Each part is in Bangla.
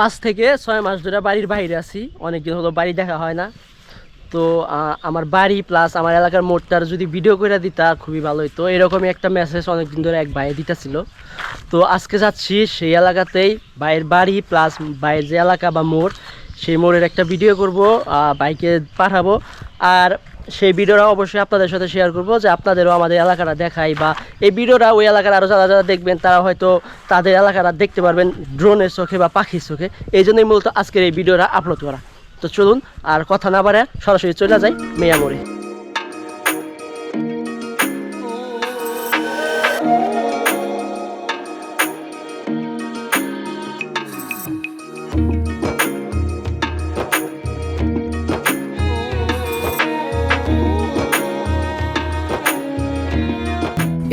পাঁচ থেকে ছয় মাস ধরে বাড়ির বাইরে আছি। অনেকদিন হলো বাড়ি দেখা হয় না। তো আমার বাড়ি প্লাস আমার এলাকার মোড়টার যদি ভিডিও করে দিতা, খুবই ভালো হতো এরকমই একটা মেসেজ অনেকদিন ধরে এক ভাই দিতেছিল। তো, আজকে যাচ্ছি সেই এলাকাতেই ভাইয়ের বাড়ি প্লাস ভাইয়ের যে এলাকা বা মোড়, সেই মোড়ের একটা ভিডিও করব বাইকে পাঠাবো। আর সেই ভিডিওটা অবশ্যই আপনাদের সাথে শেয়ার করব যে আপনাদেরও আমাদের এলাকাটা দেখাই বা এই ভিডিওটা ওই এলাকার আরও যারা যারা দেখবেন, তারা হয়তো তাদের এলাকাটা দেখতে পারবেন ড্রোনের চোখে বা পাখির চোখে। এই জন্যই মূলত আজকের এই ভিডিওটা আপলোড করা। তো চলুন, আর কথা না বাড়ে সরাসরি চলে যাই মেয়া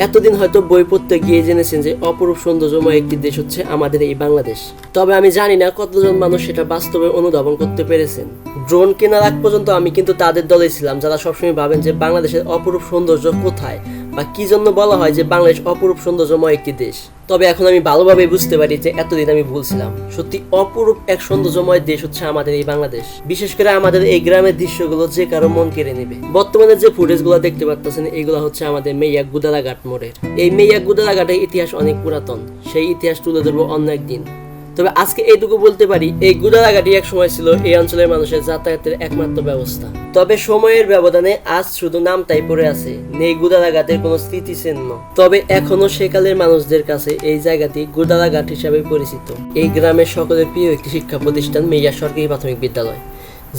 এতদিন হয়তো বই পড়তে গিয়ে জেনেছেন যে অপরূপ সৌন্দর্যময় একটি দেশ হচ্ছে আমাদের এই বাংলাদেশ। তবে আমি জানি না কতজন মানুষ সেটা বাস্তবে অনুধাবন করতে পেরেছেন। ড্রোন কেনার আগ পর্যন্ত আমি কিন্তু তাদের দলে ছিলাম, যারা সবসময় ভাবেন যে বাংলাদেশের অপরূপ সৌন্দর্য কোথায়? বা কি জন্য বলা হয় যে বাংলাদেশ অপরূপ সৌন্দর্যময় একটি দেশ? তবে এখন আমি ভালোভাবে বুঝতে পারি যে এতদিন আমি ভুলছিলাম সত্যি অপরূপ এক সৌন্দর্যময় দেশ হচ্ছে আমাদের এই বাংলাদেশ। বিশেষ করে আমাদের এই গ্রামের দৃশ্যগুলো যে কারও মন কেড়ে নেবে। বর্তমানে যে ফুটেজ ফুটেজগুলো দেখতে পাচ্ছেন এগুলো হচ্ছে আমাদের মেয়া গুদারাঘাট মোড়ের। এই মেয়া গুদারাঘাটের ইতিহাস অনেক পুরাতন। সেই ইতিহাস তুলে ধরবো অন্য একদিন। তবে আজকে এইটুকু বলতে পারি, এই গুদারাঘাটি এক সময় ছিল এই অঞ্চলের মানুষের যাতায়াতের একমাত্র ব্যবস্থা। তবে সময়ের ব্যবধানে আজ শুধু নামটাই পড়ে আছে, নেই গুদারাঘাটের কোনো স্মৃতিচিহ্ন। তবে এখনও সেকালের মানুষদের কাছে এই জায়গাটি গুদারাঘাট হিসাবে পরিচিত। এই গ্রামের সকলের প্রিয় একটি শিক্ষা প্রতিষ্ঠান মেয়া সরকারি প্রাথমিক বিদ্যালয়।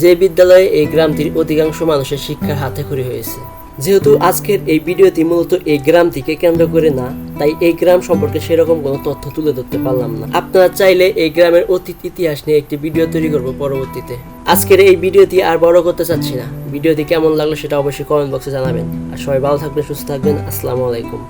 যে বিদ্যালয়ে এই গ্রামটির অধিকাংশ মানুষের শিক্ষার হাতে খড়ি হয়েছে। যেহেতু আজকের এই ভিডিওটি মূলত এই গ্রামটিকে কেন্দ্র করে না, তাই এই গ্রাম সম্পর্কে সেরকম কোনো তথ্য তুলে ধরতে পারলাম না। আপনারা চাইলে এই গ্রামের অতীত ইতিহাস নিয়ে একটি ভিডিও তৈরি করব পরবর্তীতে। আজকের এই ভিডিওটি আর বড় করতে চাচ্ছি না। ভিডিওটি কেমন লাগল সেটা অবশ্যই কমেন্ট বক্সে জানাবেন। আর সবাই ভালো থাকবেন, সুস্থ থাকবেন। আসসালামু আলাইকুম।